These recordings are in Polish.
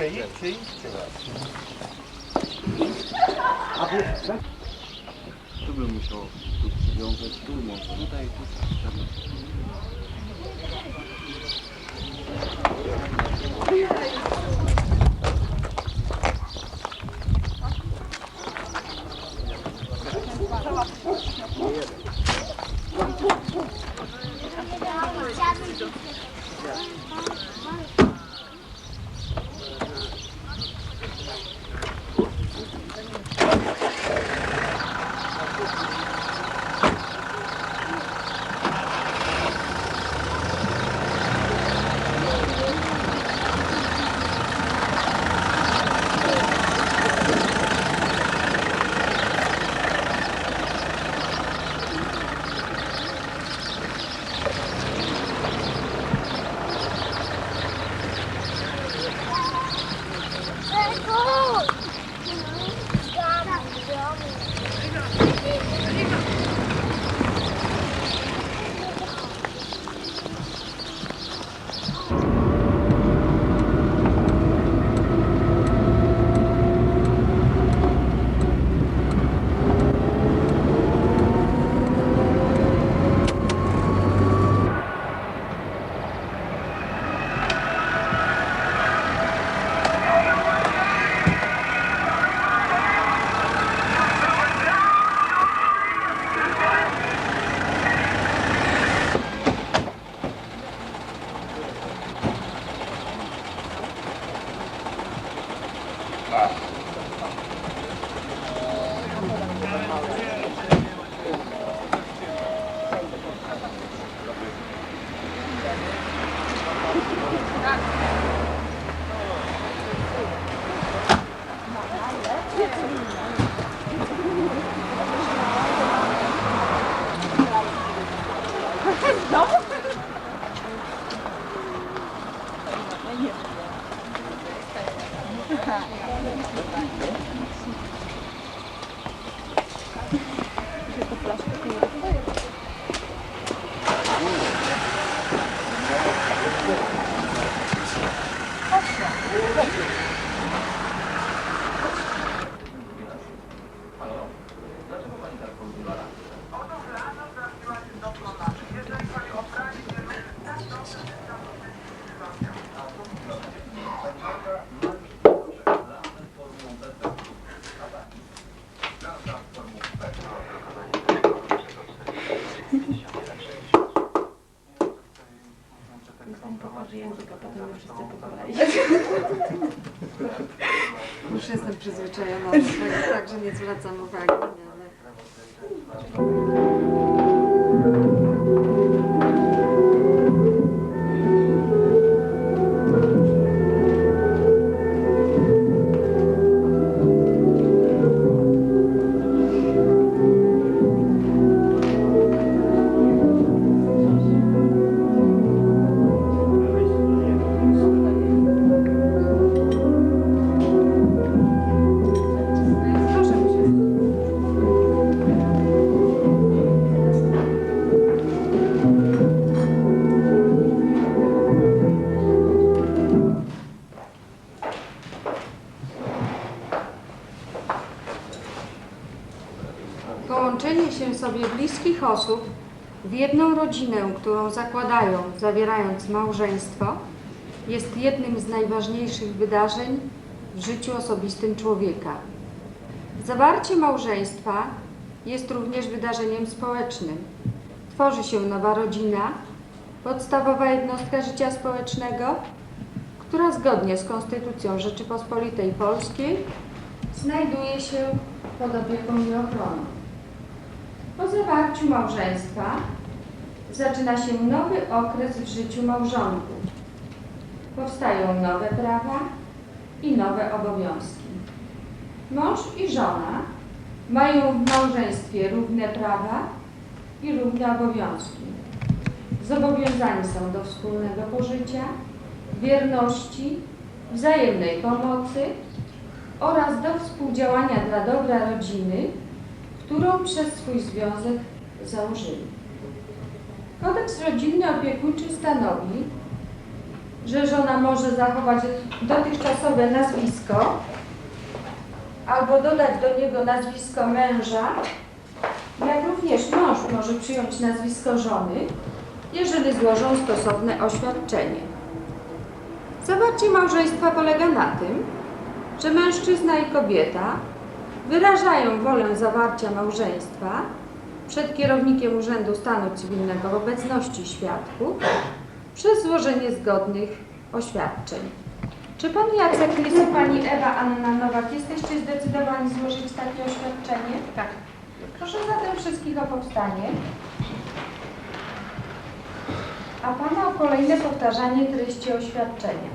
To jej już, jej, jej, Tu bym musiał tu przywiązać, tu może, tutaj, tu. Połączenie się sobie bliskich osób w jedną rodzinę, którą zakładają, zawierając małżeństwo, jest jednym z najważniejszych wydarzeń w życiu osobistym człowieka. Zawarcie małżeństwa jest również wydarzeniem społecznym. Tworzy się nowa rodzina, podstawowa jednostka życia społecznego, która zgodnie z Konstytucją Rzeczypospolitej Polskiej znajduje się pod opieką i ochroną. Po zawarciu małżeństwa zaczyna się nowy okres w życiu małżonków. Powstają nowe prawa i nowe obowiązki. Mąż i żona mają w małżeństwie równe prawa i równe obowiązki. Zobowiązani są do wspólnego pożycia, wierności, wzajemnej pomocy oraz do współdziałania dla dobra rodziny, którą przez swój związek założyli. Kodeks rodzinny opiekuńczy stanowi, że żona może zachować dotychczasowe nazwisko albo dodać do niego nazwisko męża, jak również mąż może przyjąć nazwisko żony, jeżeli złożą stosowne oświadczenie. Zawarcie małżeństwa polega na tym, że mężczyzna i kobieta wyrażają wolę zawarcia małżeństwa przed kierownikiem Urzędu Stanu Cywilnego w obecności świadków przez złożenie zgodnych oświadczeń. Czy pan Jacek i pani Ewa Anna Nowak jesteście zdecydowani złożyć takie oświadczenie? Tak. Proszę zatem wszystkich o powstanie. A pana o kolejne powtarzanie treści oświadczenia.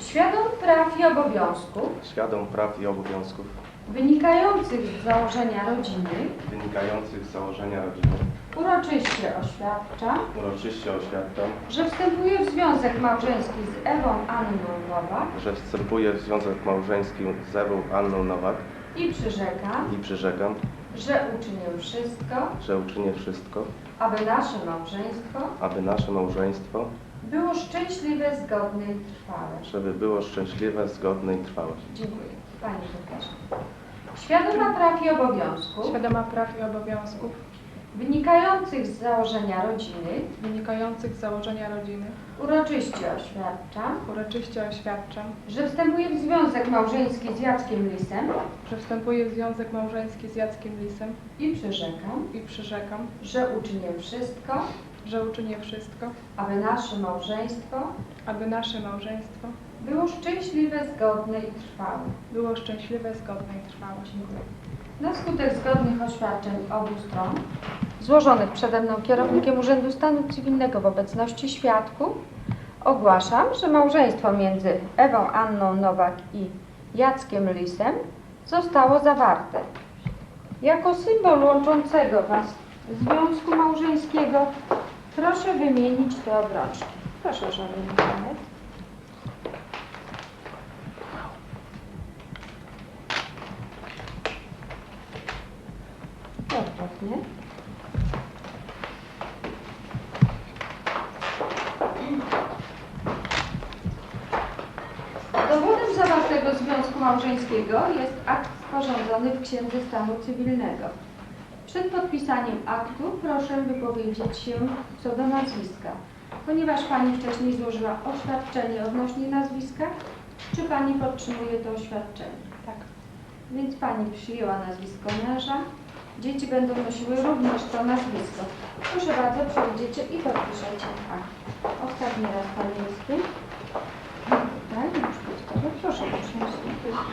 Świadom praw i obowiązków Świadom praw i obowiązków wynikających z założenia rodziny wynikających z założenia rodziny uroczyście oświadczam, uroczyście oświadczam, że wstępuję w związek małżeński z Ewą Anną Nowak że wstępuję w związek małżeński z Ewą Anną Nowak i przyrzekam, i przyrzekam, że uczynię wszystko, że uczynię wszystko, aby nasze małżeństwo aby nasze małżeństwo, było szczęśliwe, zgodne i trwałe. żeby było szczęśliwe, zgodne i trwałe. Dziękuję. Pani Łukasz. Świadoma praw i obowiązków Świadoma praw i obowiązków wynikających z założenia rodziny wynikających z założenia rodziny uroczyście oświadczam, uroczyście oświadczam, że wstępuję w związek małżeński z Jackiem Lisem że wstępuję w związek małżeński z Jackiem Lisem i przyrzekam, i przyrzekam, że uczynię wszystko, że uczynię wszystko, aby nasze małżeństwo aby nasze małżeństwo było szczęśliwe, zgodne i trwałe. było szczęśliwe, zgodne i trwałe. Dziękuję. Na skutek zgodnych oświadczeń obu stron, złożonych przede mną kierownikiem Urzędu Stanu Cywilnego w obecności świadków, ogłaszam, że małżeństwo między Ewą Anną Nowak i Jackiem Lisem zostało zawarte. Jako symbol łączącego Was związku małżeńskiego proszę wymienić te obrączki. Proszę, żony Janet. Dobrze, Dowodem zawartego związku małżeńskiego jest akt sporządzony w Księdze Stanu Cywilnego. Przed podpisaniem aktu proszę wypowiedzieć się co do nazwiska. Ponieważ Pani wcześniej złożyła oświadczenie odnośnie nazwiska, czy Pani podtrzymuje to oświadczenie? Tak. Więc Pani przyjęła nazwisko męża. Dzieci będą nosiły również to nazwisko. Proszę bardzo, przejdziecie i podpiszecie akt. Ostatni raz Pani listy. Tutaj, już gotowe. Proszę. Proszę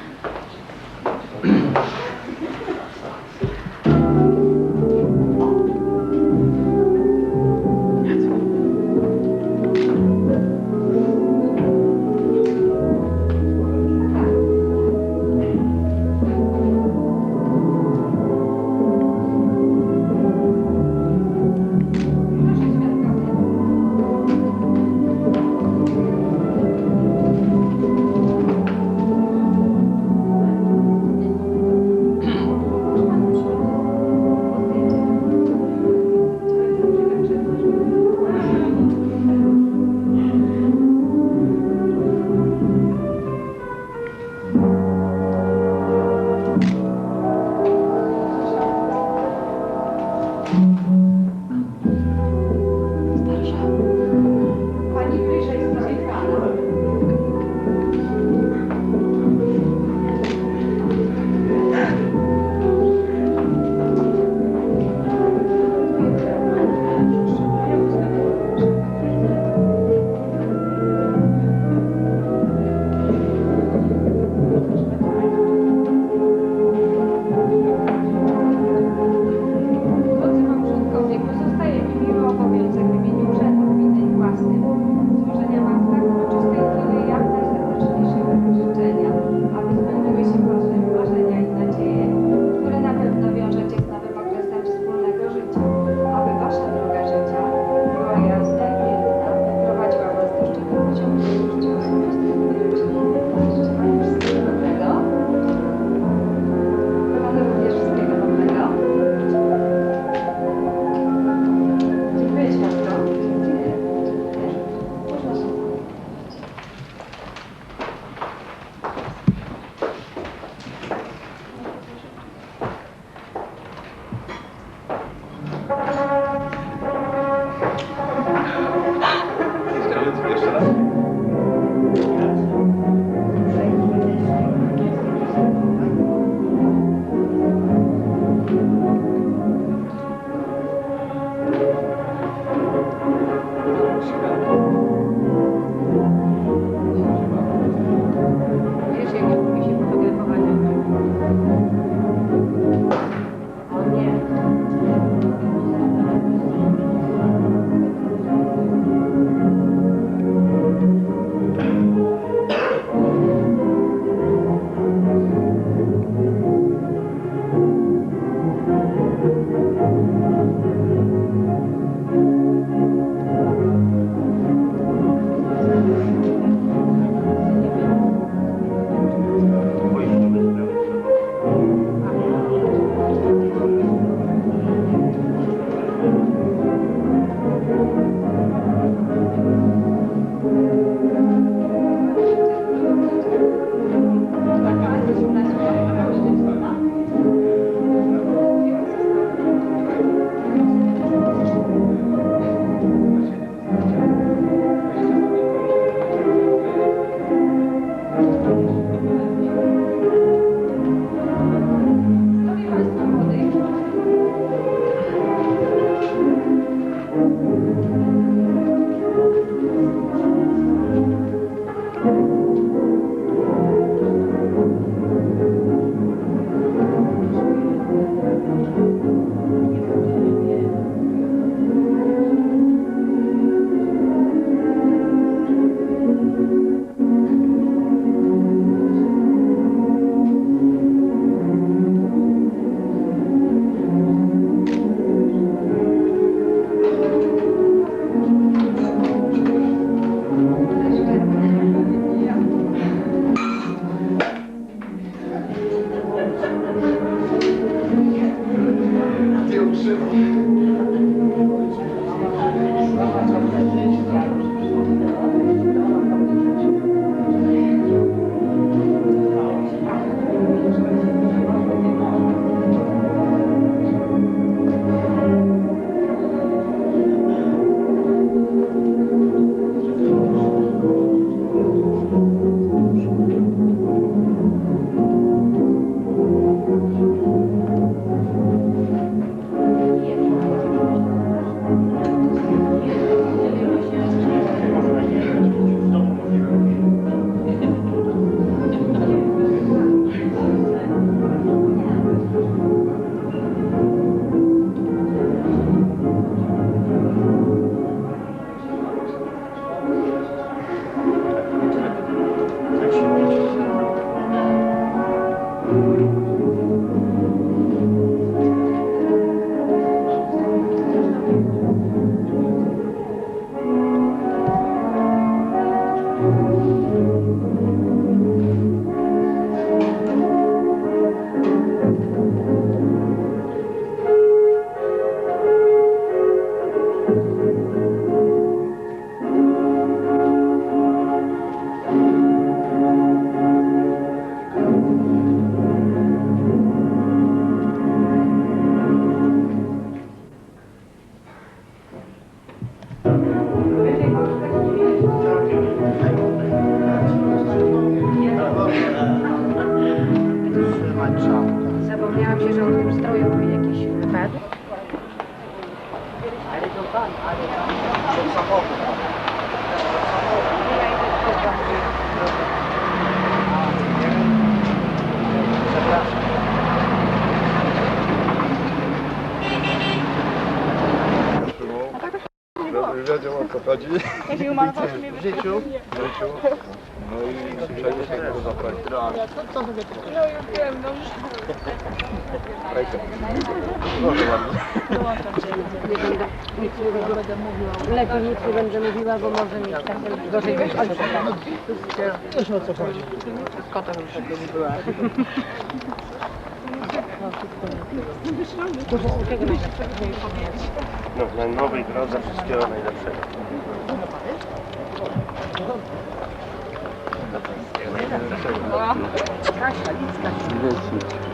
Wiedział o co chodzi. W życiu. W życiu. No i przejdzie się tego zaprosić. No już wiem, no. Proszę bardzo. Lepiej nic nie będę mówiła, bo może mieć takie gorzej być. Wiesz o co chodzi. No, na nowej drodze wszystkiego najlepszego.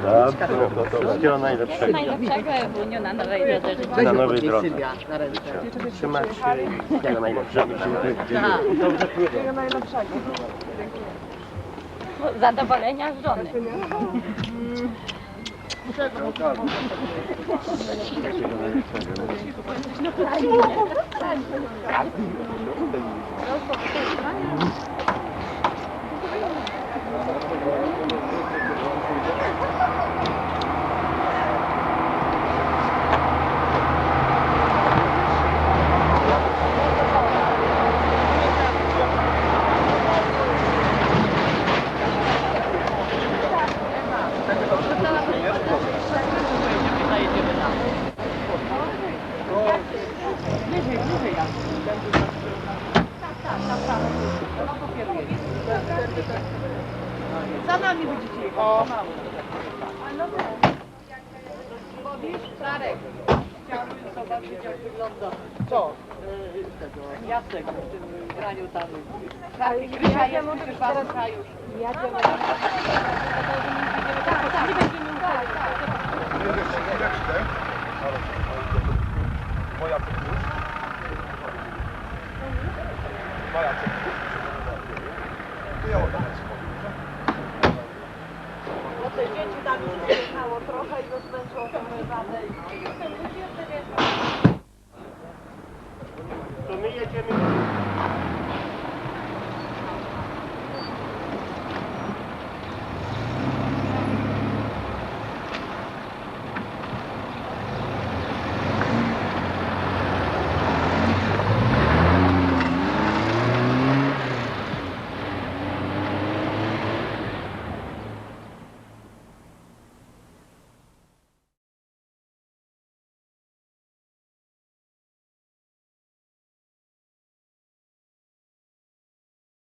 Tak, no, wszystkiego najlepszego. Najlepszego Ewuniu na nowej drodze życia. Na nowej drodze. Trzymać się i wszystkiego najlepszego. Zadowolenia z żony. Thank you. Chciałbym zobaczyć, jak wygląda co tego Jacek w tym graniu tam. Kraj, Krysia jest przy panu kraju. Ja cię mam. Tak, tak, nie będziemy ukrywać. Moja podróż. Moja podróż. To my jedziemy